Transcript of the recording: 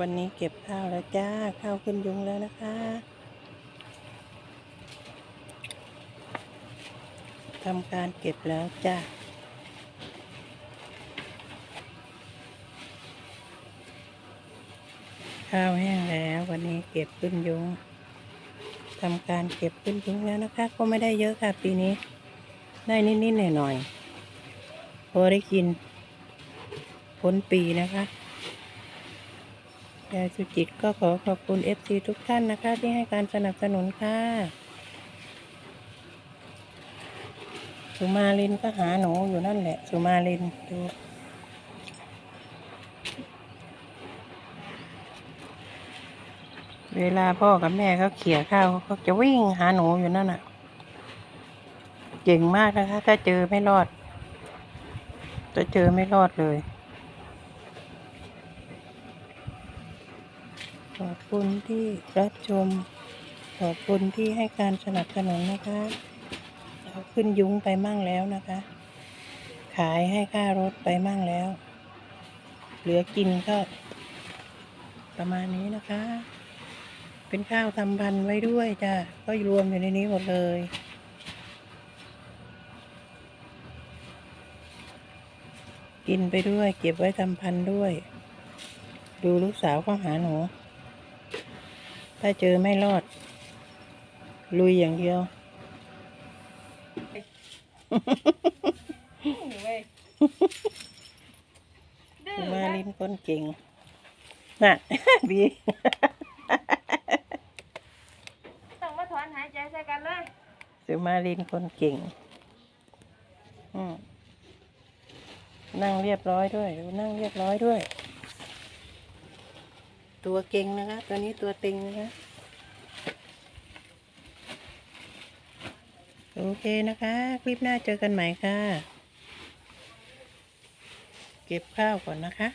วันนี้เก็บข้าวแล้วจ้า ข้าวขึ้นยุงแล้วนะคะทำการเก็บแล้วจ้าข้าวแห้งแล้ววันนี้เก็บขึ้นยุงทำการเก็บขึ้นยุงแล้วนะคะ ก็ไม่ได้เยอะค่ะปีนี้ ได้นิดๆหน่อยๆพอได้กินพ้นปีนะคะ ยายสุจิตก็ขอขอบคุณ FC ทุกท่านนะคะ ที่ให้การสนับสนุนค่ะสุมาลินก็หาหนูอยู่นั่นแหละสุมาลินดูเวลาพ่อกับแม่เขาเขี่ยข้าวเขาจะวิ่งหาหนูอยู่นั่นน่ะ เก่งมากนะคะ ถ้าเจอไม่รอด จะเจอไม่รอดเลย ขอบคุณที่รับชม ขอบคุณที่ให้การสนับสนุนนะคะเอาขึ้นยุ้งไปมั่งแล้วนะคะ ขายให้ค่ารถไปมั่งแล้ว เหลือกินก็ประมาณนี้นะคะ เป็นข้าวทำพันไว้ด้วยจ้ะ ก็รวมอยู่ในนี้หมดเลยกินไปด้วย เก็บไว้ทำพันด้วย ดูลูกสาวก็หาหนู ถ้าเจอไม่รอด ลุยอย่างเดียวสุมาลินคนเก่ง น่ะบีต้องมาถอนหายใจใส่กันเลยสุมาลินคนเก่ง นั่งเรียบร้อยด้วย นั่งเรียบร้อยด้วย ตัวเก่งนะคะ ตัวนี้ตัวเต็งนะคะ โอเคนะคะ คลิปหน้าเจอกันใหม่ค่ะ เก็บข้าวก่อนนะคะ